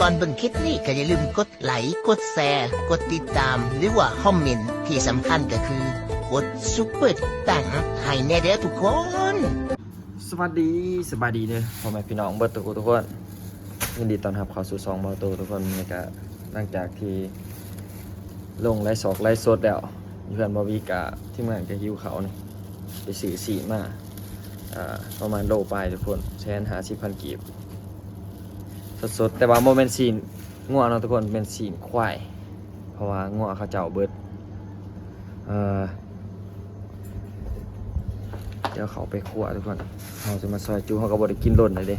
ก่อนเบิ่งคลิปนี้ก็อย่าลืมกดไลค์กดแชร์กดติดตาม หรือว่าคอมเมนต์ที่สำคัญก็คือกดซุปเปอร์ตังให้แน่เด้อทุกคน สวัสดีสบายดีเด้อพ่อแม่พี่น้องเบิดทุกคนทุกคนยินดีต้อนรับเข้าสู่ซองเบาโตทุกคนนี่ก็หลังจากที่ลงไลฟ์สดไลฟ์สดแล้วเพื่อนบอวีกะที่เมืองก็หิวเขานี่ไปสื่อสีมาอ่าประมาณโลปลายทุกคนแสนหาสิพันกีบ สดๆ แต่ว่าโมเมนต์ซีนงัวเนาะทุกคนเป็นซีนควาย เพราะว่างัวเขาเจ้าเบิดเอ่อเดี๋ยวเขาไปคั่วทุกคนเราจะมาซอยจูเขาก็บริกินโดนเลยเด้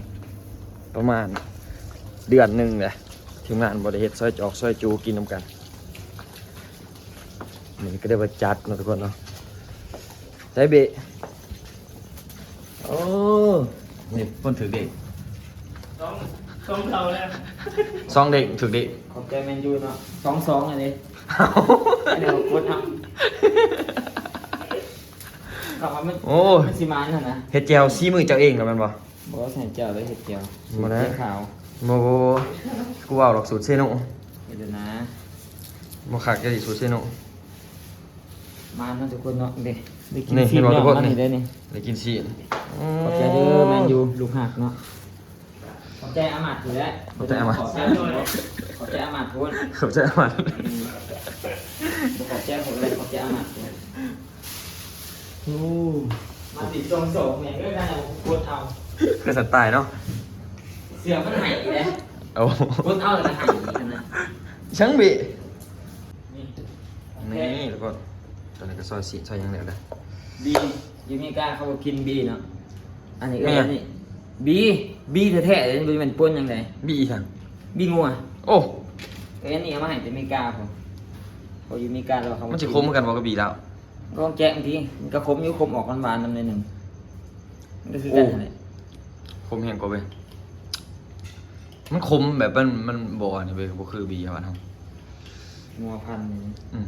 ประมาณเดือนหนึ่งเลยทีมงานบริเฮ็ดซอยจอกซอยจูกินน้ำกันนี่ก็ได้มาจัดเนาะทุกคนเนาะใช้เบะโอ้นี่คนถือเด็ก ต้องต้องเราแล้วซองเด็กถือเด็กขอบใจแมนยูเนาะสองสองอันนี้เดี๋ยวกดทำกลับมามันโอ้ยมันสิมานน่ะนะเฮ็ดแจวซีมือเจ้าเองเหรอแมันบ่ บอกว่าใส่เจ้าเลยเห็ดเจียวมานะเจียวขาวโมกูว่าหรอกสูตรเซโนเดี๋ยวนะ บ่ขาดจะดิสูตรเซโน มาเนาะทุกคนเนาะเด็กได้กินนี่ซีเห็นนบ่ทุเนาะกคนมานี่นี่ได้นี่ ได้กินซีนขอบใจเด้อแมนยูลูกหักเนาะ ขอบใจอามัดอยู่แล้วขอบใจอามัด ขอบใจขอบใจอามัดพูดขอบใจมากขอบใจผมเลยขอบใจอามัดโอ้มาติดตรงโศกเนี่ยก็ได้เอาพูดเอา คือสัตว์ตายเนาะเสือมันหายอีกแล้วโอ้พูดเอาแต่หายอีกแล้วนะช่างบีนี่โอเคนี่แล้วก็ตอนนี้ก็ซอยสีซอยยังเหลือเลยบียูมิก้าเขาบอกกินบีเนาะอันนี้ก็แม่อันนี้ บีบีแท้ๆเลยมันเป็นป้นยังไงบีอีกทางบีงัวโอ้เอ้ยอันนี้เอามาให้แต่ไม่กล้าผมพอยูมิก้าเราเขามัมันจะคมเหมือนกันบอกกับบีแล้ว ก็แกะบางทีมันก็คมอยุ่คมออกหวานๆนำในหนึ่งมันก็คือกันนั่นแหละคมแห้งกว่าเว้ยมันคมแบบมันมันบ่อนี่เว้ยบ่คือบีครับอันนั้นงัวพันธุ์นี่อืม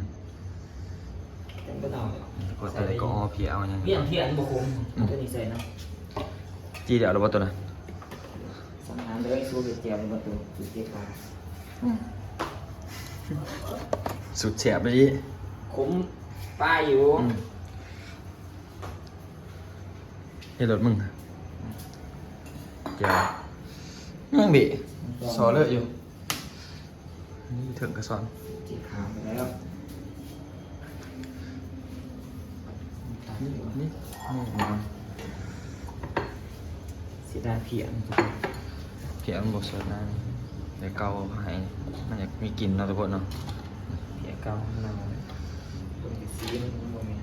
เป็นก็เอาเลยก็ตัวนี้ก็อ้อเพียเอาอย่างเพี้ยนเพี้ยนบุคมอืมตัวนี้ใส่เนาะ จีเดี๋ยวเราบ่ตัวนั้นสำนักเลยสู้เจียวในประตูสุดเจียวมาสุดเสียบเลยดิขมป้ายอยู่อืมเฮ็ดรถมึงเดี๋ยวยังบีสอเลยอยู่นี่ถึงกระสอนจีขาวไปแล้วตัดอยู่นี่นี่มันเสีย ดาเพียงเพียมันบสวยนะเดี๋ยวเกาให้มันอยากมีกลิ่นเนาะทุกคนเนาะเพียงเกาเราตรงที่ซีนบ่แม่น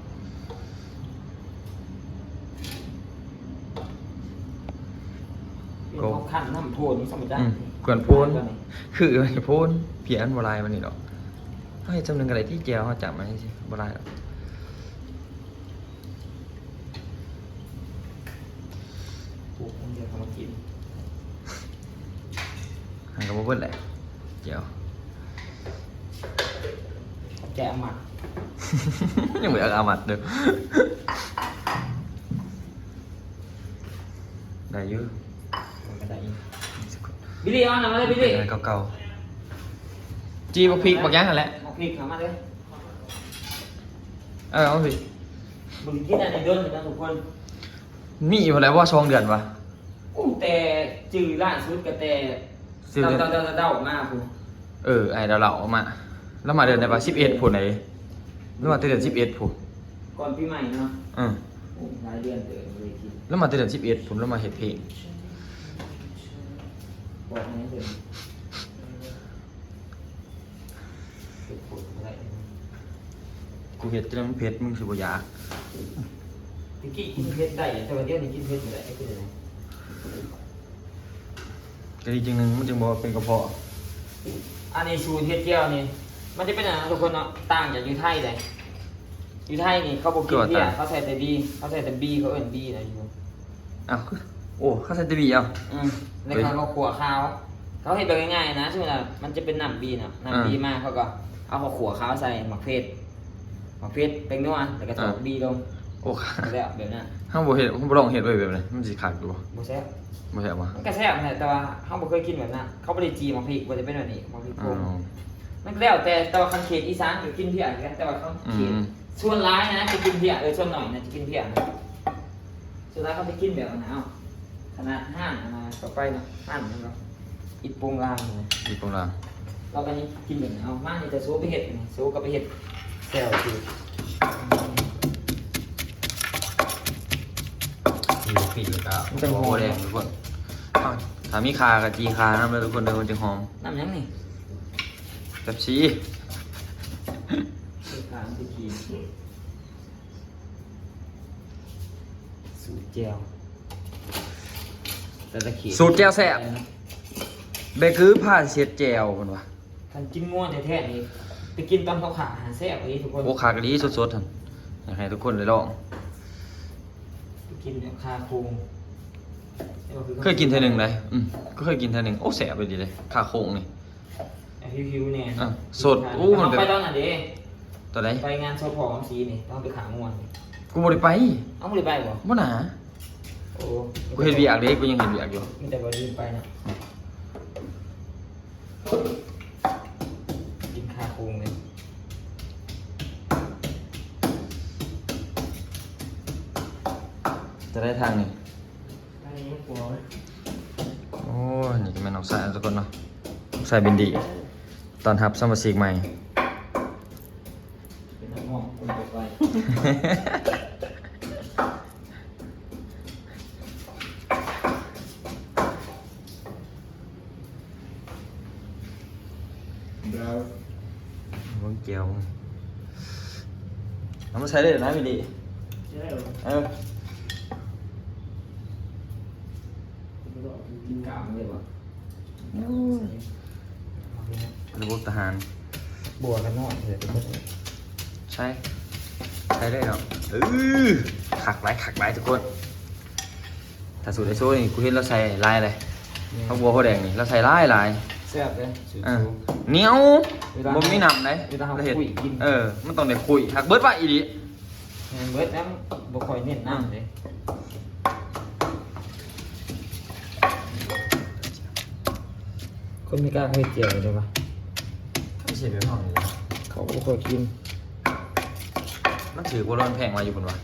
เขาขั้นน้ำโพนสมัยจ้าอืมกวนโพนคือโพนเพียนบลายมันนี่หรอกให้จำหนึ่งอะไรที่เจียวเขาจับมาให้สิบลายหรอก ปลูกมันจะเขามากิน หันกับบ่เบิ้ลแหละเจียว แกะหมัก ยังไม่เอาอามัดเด้อได้ เยอะมันก็ได้อีกบิลลี่เอาหน่อยมาเลยบิลลี่อะไรเก่าๆจีบักพริกบักย่างกันแหละเอาพริกเข้ามาเลยเออเอาสิมึงกินอะไรโดนเลยนะทุกคนมีอยู่แล้วว่าช่องเดือนวะอู้แต่จือล่าสุดก็แต่ ซื้อเดาเดือนเดาเดาเดามาคุณเออไอ้เดาเราเอามา แล้วมาเดือนไหนปะสิบเอ็ดผุนไหนแล้วมาเดือนสิบเอ็ดผุนก่อนปีใหม่เนาะอืมโอ้หลายเดือนเต๋อเลยกินแล้วมาเดือนสิบเอ็ดผุนแล้วมาเห็ดเพลงบอกให้เถอะเก็บผลอะไรกูเห็ดจนมันเผ็ดมึงสิบ่อยากตะกี้กินเพชรได้แต่วันเดียวนี้กินเพชรไม่ได้คือ อะไรก็ดีจริงหนึงมันจึงบอกว่าเป็นกระเพาะอันนี้ชูเทศเจียวนี่ มันจะเป็นอย่างนั้นทุกคนเนาะต่างจากอยู่ไทยเลยอยู่ไทยนี่เขาบอกกินเบียร์เขาใส่แต่บีเขาใส่แต่บีเขาเอิ้นบีนะอยู่อ้าวโอ้ข้าวใส่ตะบีเอาอืมในเขาเขาขัวข้าวเขาเห็นแบบง่ายๆนะสมมติว่ามันจะเป็นน้ำบีเนาะน้ำบีมากเขาก็ เอาข้าวขัวข้าวใส่หมักเพชรหมักเพชรเป็นนัวแล้วก็ถอดบีลงโอ้ค่ะแล้วแบบนั้น ห้ามบ่เห็ดห้ามบ่ลองเห็ดไว้แบบนี้มันสิขาดอยู่บ่บ่แซ่บบ่ใช่บ่มันก็แซ่บนะแต่ว่าเฮาบ่เคยกินแบบนั้นเขาบ่ได้จีมาพริกบ่ได้เป็นแบบนี้มาพริกอ๋โป่องมันก็แล้วแต่แต่ว่าคันเขตอีสานก็กินเพี้ยกันแต่ว่าเขาเขตอืม ส่วนร้ายนะจะกินเพี้ยเออส่วนหน่อยนะจะกินเพี้ยนะส่วนร้ายเขาไปกินแบบนั้นเอาขนาดห้างอันนะต่อไปเนาะห้างมันก็อิดโปงลางนะอีกประมาณเราก็นี่กินแบบนั้นเอามานี่จะโซไปเห็ดนี่โซก็ไปเห็ดแซวคือ มีปิดแล้วก็โอ้แดงทุกคนอ้าวถ้ามีคากับจีคานะทุกคนเดี๋ยวมันจะหอมน้ำยังนี่เป๊ปซี่คือขางที่กีสูตรเจลแต่ละเขียสูตรแก้วแซ่บเบคือผ้าเช็ดแจวมันวะคันกินง่วนแท้ๆนี่ไปกินตอนเขาขาหาแซ่บเลยทุกคนโอ้คากะดีสดๆท่านอยากให้ทุกคนได้ลองไป กินแบบคาโคงเคยกินเท่านึงเลยอืมก็เคยกินเท่านึงโอ้แสบไปดีเลยคาโคงนี่หิวๆเนี่ยอะสดอู้มันแบบไปตอนไหนเด้ตัวไหนไปงานโชว์ผอมสีนี่ต้องไปขาง่วนกูบ่ได้ไปเอาไม่ได้ไปบ่บ่หนาโอ้กูเห็นเวียกเด้กูยังเห็นเวียกอยู่มีแต่ว่าลืมไปนะ จะได้ทางนี่อันนี้มันกลัวไหมโอ้ยนี่ก็แม่นออกสายทุกคนเนาะออกสายบินดี ตอนทับสมาชิกใหม่ เป็นน้ำหอมคุณไปไปเบิ่งเกียวเอามาใช้ได้เลยนะบินดี ใช่เหรอ เออ กินกามเลยวะระบบทหาร บัวกันนอกเลยทุกคนใช่ใช้ได้เนาะเออขักไล่ขักไล่ทุกคน ถ้าสูตรไอโซ่นี่กูเห็นเราใส่ลายเลยข้าวบัวข้าวแดงนี่เราใส่ลายลายแซ่บเลยสูอะตรเหนียวเวลาบ่มีน้ำเลยเวลาเราห็ดคุยกินเออ มันต้องได้คุยหักเบิดว่าอีดีเงินเบิร์ดน้ำบ่ค่อยเน้นน้ำเลย คนไม่กล้าเคยเจียวเลยปะไม่ใช่แบบห้องนี่เขาก็บ่ค่อยกินมันถือว่าร้อนแพงมาอยู่บนวะ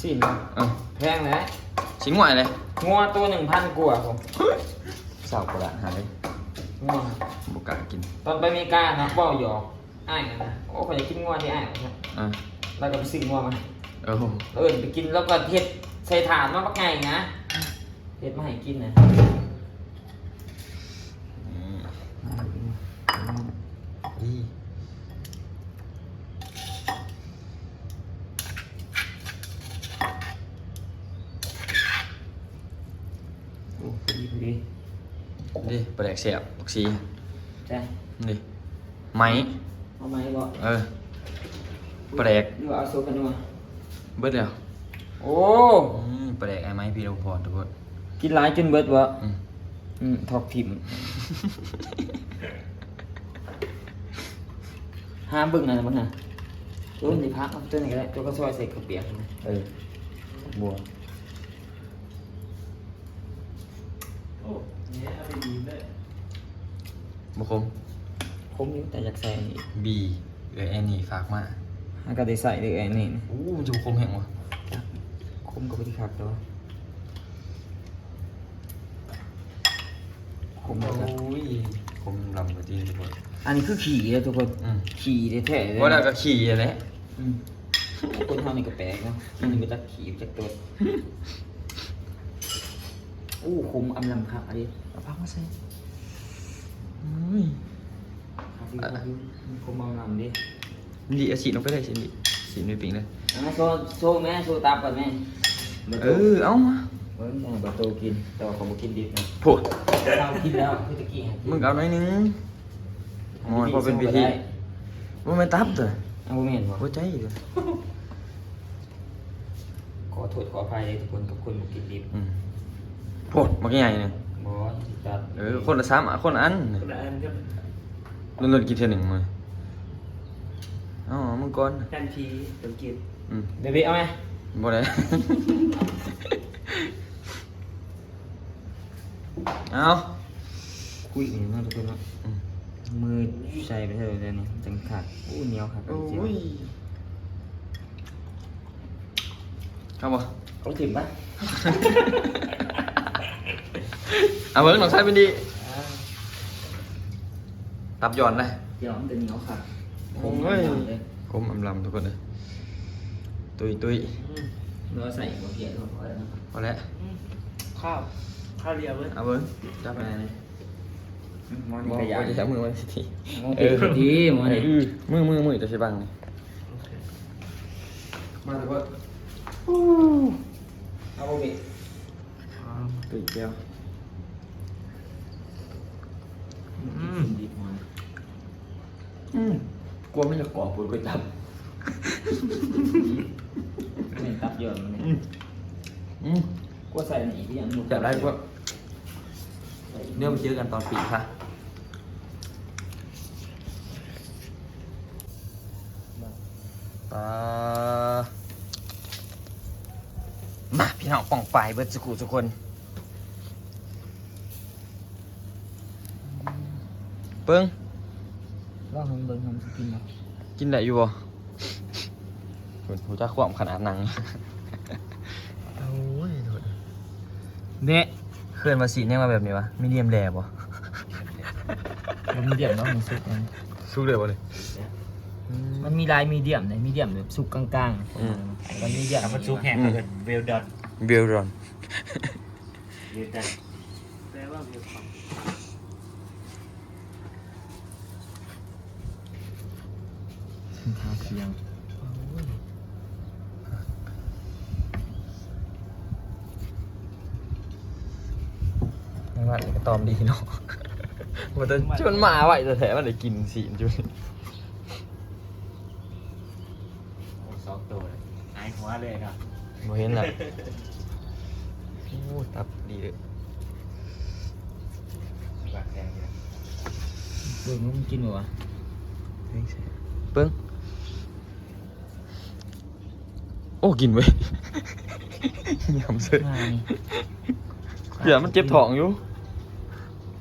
สินเออแพงเลยชิ้นหวายเลยงัวตัวหนึ่งพันกว่าผมเศร้ากระดาษหาเลยงัวบุกล้ากิน ตอนไปอเมริกานะเป้าหยอกอ้ายนะนะโอ้เขาจะกินงัวที่อ้ายนะอะแล้วก็ไปซื้องัวมาเออเออไปกินแล้วก็เฮ็ดใส่ถาดมาปักไงนะเฮ็ดมาให้กินนะ นี่ โอ้พอดีพอดี นี่ปลา แดกเสียบบักซีใช่นี่ไหมเอาไหมบ่เออปลาแดกหรือว่าเอาโซคานัวเบิดแล้วโอ้อืมปลาแดกไอ้ไม้พี่เราพอทุกคนกินหลายจนเบิดบ่อืมอืมทอกทิมห้ามเบิ่งอันนั้นมันน่ะตัวนี้พักเอาตัวนี้ก็ได้ตัวก็ซอยใส่ข้าวเปียกนะเออบัวโอ้เนี่ยเอาไปดีเลย บุคมคมอยู่แต่อยากใส่อันนี้บีเออแอนนี่ฝากมาหากระได้ใส่เลยไอ้นี่นะอู้มันจะบุคมแห้งวะคมกับพอดีคักตัวคมโอกับ้ยคมลำกว่าที่ทุกคนอันนี้คือขี่เลยทุกคน อืมขี่แท้ๆเลยว่าแล้วก็ขี่อะไรอืมคนเท่านี้ก็แปลกเนาะขี่นี่ก็จะขี่จากตัวอู้คมอำลำคักอันนี้เอาพักมาใส่ อุ้ยคักดีคักดีคมอำลำดิดีเอาฉีดลงไปเลยฉีดดิฉีดไม่ปิงเลยอะโชว์โชว์แม่โชว์ตามก่อนแม่เออเอามาเฮ้ยแม่บะโตกิน แต่ว่าเขาบ่กินดิบนะโพูดเรากินแล้วคือตะกี้ให้กินมึงเอาหน่อยนึงมอนพอเป็นพิธีว่าไม่ตับเลยเอาบ่แม่นบ่หัวใจเลยขอโทษขออภัยเลยทุกคนกับคนบ่กินดิบอืมโพูดมักใหญ่หนึ่ง บ่สิตัดเออคนละสามอะคนละอันคนละอันก็นุ่นๆกินเท่าหนึ่งมาอ๋อมึงก่อนกันทีเดี๋ยวกินอืมเบบี้เอาไหมบ่ได้เอาคุยอย่างนั้นทุกคนเนาะมือใส่ไปเท่าไหร่เนี่ยจังขาดอู้เหนียวครับโอ้ยเข้าบ่เขาถึงปะ เอาเบิ้งหนองไส้เป็นดี ตับหย่อนเลยเดี๋ยวมันจะเหนียวครับโอ้ยกลมอำลำทุกคนเลยตุยตุยเนื้อใส่หัวเกียร์ก็พอแล้วนะพอแล้วข้าว ข้าวเรียวเลยเอาเบิ้งจับไปไหนมันบอกขยะว่าจะใช้มือไว้สิทีมองเป็นดีมันนี่มือมือมือจะใช้บังนี่มาทุกคนเอาไปตุยแก้ว ดีมันอืมกลัวไม่จะกรอบปุ๋ยก๋วยจับไม่ตับเยอะมันนี่อืมก็ใส่ในอีกอย่างจะได้พวกเนื้อมาเจอกันตอนปีค่ะปลามาพี่น้องป่องปลายเบิร์ดสกูทุกคน เปิ้งลองทำเบิ้งทำสกินเนาะกินได้อยู่บ่คุณหูจะขวามขนาดหนังโอ้ยโทษเด็กเคลื่อนมาสีเนี่ยมาแบบนี้วะมีเดียมแดบ่มันมีเดียมเนาะมันสุกมันสู้เลยบ่เลยมันมีลายมีเดียมเลยมีเดียมแบบสุกกลางอืมๆมันมีเดียมมันซุปแห้งเลยเวลดอนเบลรอนเวลดอนแปลว่าเวลคอม ทาเคียงไม่ว่าก็ตอมดีเนาะมันจะชวนหมาไว้แต่แถมมันได้กินสีจุนโอ้สองตัวเลยหายหัวเลยเนาะบ่เห็นหรอกโอ้ตับดีเลยบาดแผลเยอะเบิ้งมันกินบ่วะเปิ้ง โอ้กินเว้ยยำเสื้อมานี่เดี๋ยวมันเจ็บท้องอยู่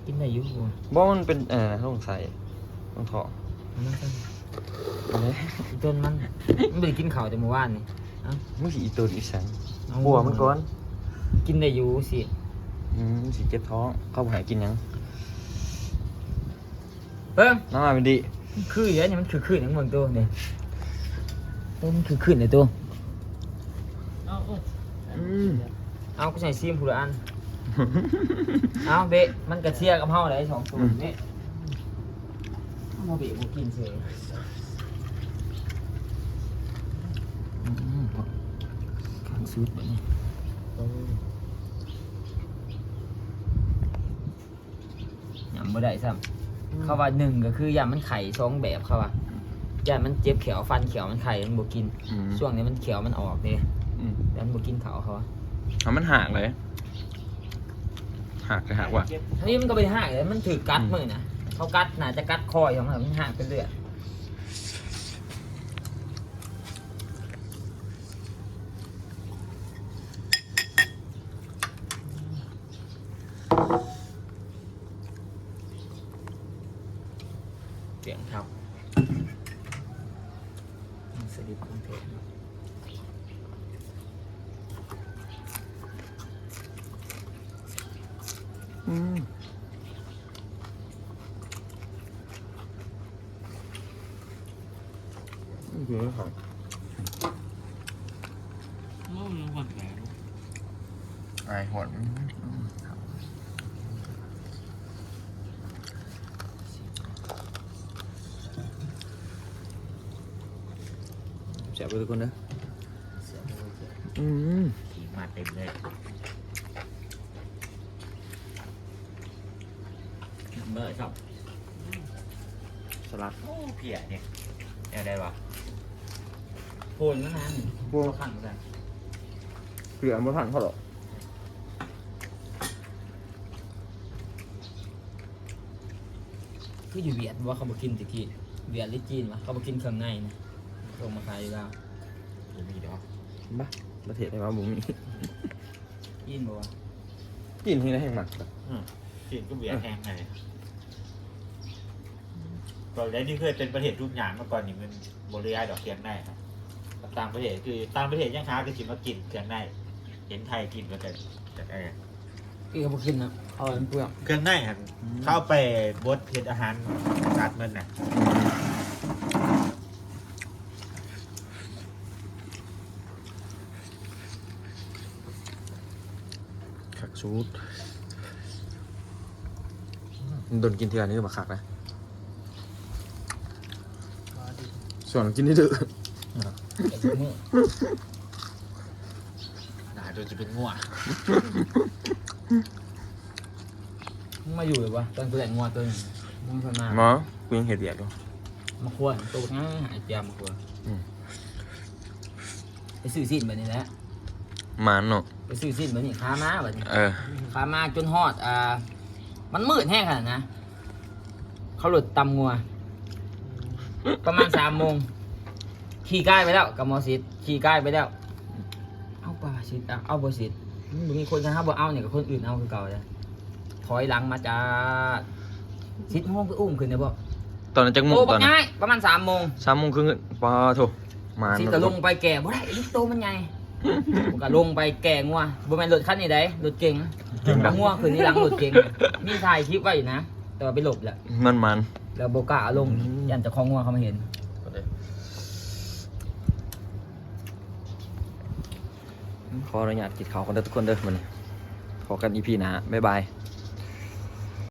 กินได้อยู่บ่บ่มันเป็นเอ่อต้องใส่ต้องท้องมันก็อันนี้อีต้นมันมันไม่ได้กินข้าวแต่เมื่อวานนี่เอ้ามึงสิอีตัวอีสันเอาบัวมันก่อนกินได้อยู่สิอืมสิเจ็บท้องเข้าไปหากินหยังเบิ้งน้ำมาเป็นดีคืออย่างนี้มันคือขึ้นของเมืองตัวนี่ตัวมันคือขึ้นเลยตัว อืมเอาก็ใส่ซีมผู้ละอัน เอาเบะมันกระเทียกับเฮาได้สองตัวนี่เอามาเบะบ่กินเฉยอืมข้างสุดแบบนี้ยำบ่ได้ซ้ำเขาว่าหนึ่งก็คือยำมันไข่สองแบบเขาว่ายำมันเจ็บเขียวฟันเขียวมันไข่มันบ่กินอืมช่วงนี้มันเขียวมันออกเนี่ย อืมแล้วมันบ่กินเขาเขาว่าเอามันหักเลยหักเลยหักว่ะอันนี้มันก็ไปหักเลยมันถือกัดมือนะเขากัดน่าจะกัดคอยของมันมันหักเป็นเลือดเสียงครับสลิปกรุงเทพ อืมนี่คือหัก โอ้ยหัวแผลไอหอนเสียบไปทุกคนนะอืมขี่มาเต็มเลยเบอร์ชอบสลัดโอ้เพียเนี่ยเนี่ยได้ปะโพนนั่นนะพวกขังกัน เผื่อมาทันเขาหรอกคืออยู่เวียดว่าเขาบอกินตะกี้เวียดหรือจีนวะเขาบอกินเครื่องในนะส่งมาขายอยู่แล้วมีดอกบ้าประเทศไหนมาบุมียินบ่วะกินที่ไหนแห่งหมักกินก็เบียร์แห้งไงก่อนแล้วนี่เคยเป็นประเทศทุกอย่างเมื่อก่อนนี่มันบริยายดอกเทียงได้ครับต่างประเทศคือต่างประเทศยังหาก็ชิมากินเทียงได้ เห็นไทยกินมาแต่แต่ไอ้พี่ก็บ่กินนะเอาอันเปลือกเครื่องในครับเข้าไปบดเห็ดอาหารสัตว์มันน่ะขักชูดโดนกินเทือนี่ก็มาขักนะส่วนกินนี่ดื้อ ไอ้พวกนี้หนาโดนจะเป็นง่วงมึงมาอยู่เลยวะตอนกูแหลงงัวตัวนึงมึงเพิ่นมาหมอกูยังเห็ดเบียดอยู่มาควรตัวง่ายไอ้เปียมาควรอืมไปซื้อสิ้นแบบนี้แหละหมันเนาะไปซื้อสิ้นแบบนี้ค้ามาแบบนี้เออขามาจนฮอดอ่ามันมืดแห้งขนาดนะ เขาหลุดตำงัว ประมาณสามโมงขี่ก้ายไปแล้วกับมอสิทขี่ก้ายไปแล้วเอาป่า สิทธิ์อะเอาบสิทธิ์มันมีคนจะห้าบ่เอาเนี่ยกับคนอื่นเอาคือเก่าเลยถอยหลังมาจ้าสิทธิ์ห้องก็อุ้มขึ้นนะบ่ตอนนั้นจักโมุกโอ้ตบัอนกนั้นง่ายประมาณสามโมงสามโมงครึ่งปาโถหมันสิทธิ์ก็ลงไปแก่บ่ได้ลิโตมันใหญ่ผมก็ลงไปแก่งัวบ่แม่นรถคันนี้ได้รถเก๋งจริงดังง่วงคืนนี้หลังรถเก๋งมีถ่ายคลิปไว้อยู่นะ แต่ว่าไปหลบแหละมันมัน แล้วโบกล้าเอาลงอืม ยันเจะคล้าของง่วงเขามาเห็น ขออนุญาตกินข้าวคนเด้อทุกคนเด้อมันขอกันอีพีนะบ๊ายบาย